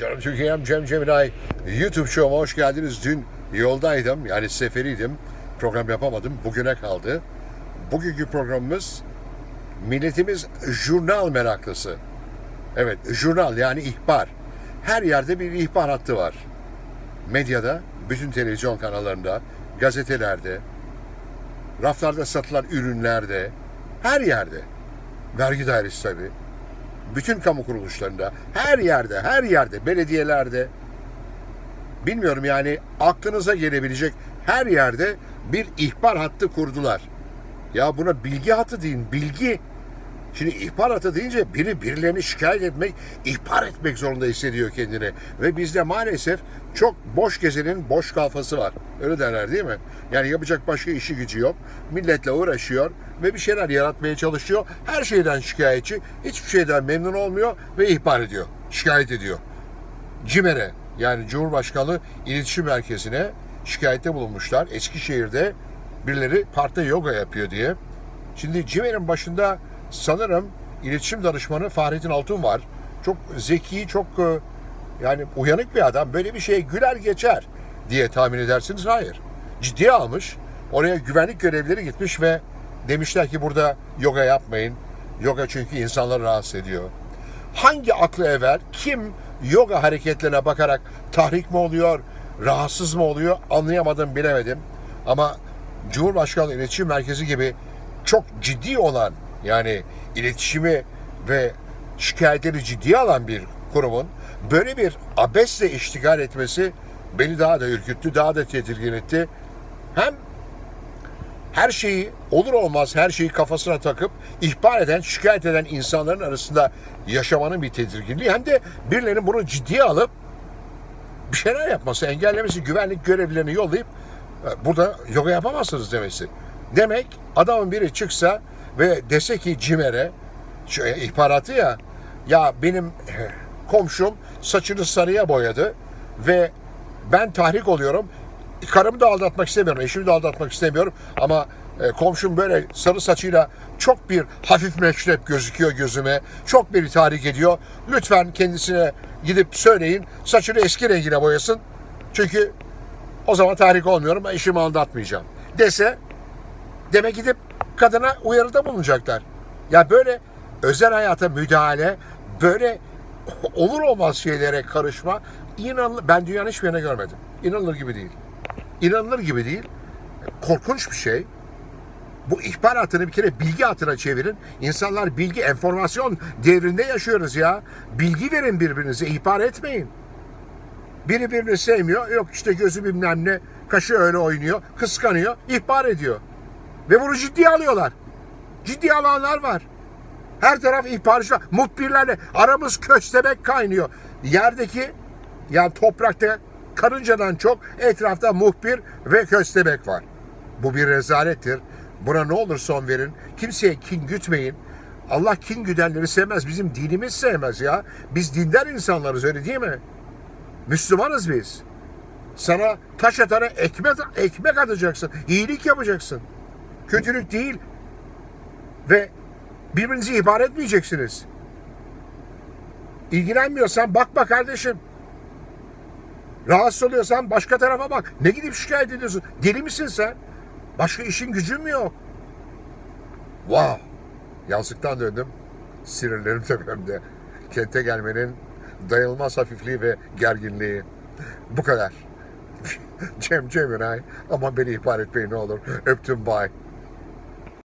Canım Türkiye'm Cem Cemilay YouTube show'uma hoş geldiniz. Dün yoldaydım yani seferiydim. Program yapamadım. Bugüne kaldı. Bugünkü programımız milletimiz jurnal meraklısı. Evet jurnal yani ihbar. Her yerde bir ihbar hattı var. Medyada, bütün televizyon kanallarında, gazetelerde, raflarda satılan ürünlerde, her yerde. Vergi dairesi tabii bütün kamu kuruluşlarında, her yerde, her yerde, belediyelerde, bilmiyorum yani aklınıza gelebilecek her yerde bir ihbar hattı kurdular. Ya buna bilgi hattı deyin, bilgi. Şimdi ihbar hattı deyince biri birilerini şikayet etmek, ihbar etmek zorunda hissediyor kendini. Ve bizde maalesef çok boş gezenin boş kafası var. Öyle derler değil mi? Yani yapacak başka işi gücü yok. Milletle uğraşıyor ve bir şeyler yaratmaya çalışıyor. Her şeyden şikayetçi, hiçbir şeyden memnun olmuyor ve ihbar ediyor, şikayet ediyor. CİMER'e yani Cumhurbaşkanlığı İletişim Merkezi'ne şikayette bulunmuşlar. Eskişehir'de birileri parkta yoga yapıyor diye. Şimdi CİMER'in başında sanırım iletişim danışmanı Fahrettin Altun var. Çok zeki, çok e, yani uyanık bir adam. Böyle bir şeye güler geçer diye tahmin edersiniz. Hayır. Ciddiye almış. Oraya güvenlik görevlileri gitmiş ve demişler ki burada yoga yapmayın. Yoga çünkü insanları rahatsız ediyor. Hangi aklı evvel kim yoga hareketlerine bakarak tahrik mi oluyor, rahatsız mı oluyor anlayamadım bilemedim. Ama Cumhurbaşkanlığı İletişim Merkezi gibi çok ciddi olan yani iletişimi ve şikayetleri ciddiye alan bir kurumun böyle bir abesle iştigal etmesi beni daha da ürküttü, daha da tedirgin etti. Hem her şeyi olur olmaz her şeyi kafasına takıp ihbar eden, şikayet eden insanların arasında yaşamanın bir tedirginliği hem de birilerinin bunu ciddiye alıp bir şeyler yapması, engellemesi, güvenlik görevlilerini yollayıp burada yoga yapamazsınız demesi. Demek adamın biri çıksa ve dese ki CİMER'e şu e, ihbaratı ya ya benim komşum saçını sarıya boyadı ve ben tahrik oluyorum. Karımı da aldatmak istemiyorum, eşimi de aldatmak istemiyorum ama e, komşum böyle sarı saçıyla çok bir hafif meşrep gözüküyor gözüme. Çok beni tahrik ediyor. Lütfen kendisine gidip söyleyin saçını eski rengine boyasın. Çünkü o zaman tahrik olmuyorum, eşimi aldatmayacağım. Dese demek gidip kadına uyarıda bulunacaklar. Ya böyle özel hayata müdahale, böyle olur olmaz şeylere karışma inanılır. Ben dünyanın hiçbir yerine görmedim. İnanılır gibi değil. İnanılır gibi değil. Korkunç bir şey. Bu ihbar hatını bir kere bilgi hatına çevirin. İnsanlar bilgi, enformasyon devrinde yaşıyoruz ya. Bilgi verin birbirinize, ihbar etmeyin. Biri birini sevmiyor, yok işte gözü bilmem ne, kaşı öyle oynuyor, kıskanıyor, ihbar ediyor. Ve bunu ciddiye alıyorlar. Ciddiye alanlar var. Her taraf ihbarcılar, muhbirlerle aramız köstebek kaynıyor. Yerdeki yani toprakta karıncadan çok etrafta muhbir ve köstebek var. Bu bir rezalettir. Buna ne olur son verin. Kimseye kin gütmeyin. Allah kin güdenleri sevmez. Bizim dinimiz sevmez ya. Biz dindar insanlarız öyle değil mi? Müslümanız biz. Sana taş atana ekmek, ekmek atacaksın. iyilik yapacaksın. Kötülük değil. Ve birbirinizi ihbar etmeyeceksiniz. İlgilenmiyorsan bakma kardeşim. Rahatsız oluyorsan başka tarafa bak. Ne gidip şikayet ediyorsun? Deli misin sen? Başka işin gücün mü yok? Wow! Yazlıktan döndüm. Sinirlerim tepemde. Kente gelmenin dayanılmaz hafifliği ve gerginliği. Bu kadar. Cem Cemiray. Ama beni ihbar etmeyin ne olur. Öptüm bay.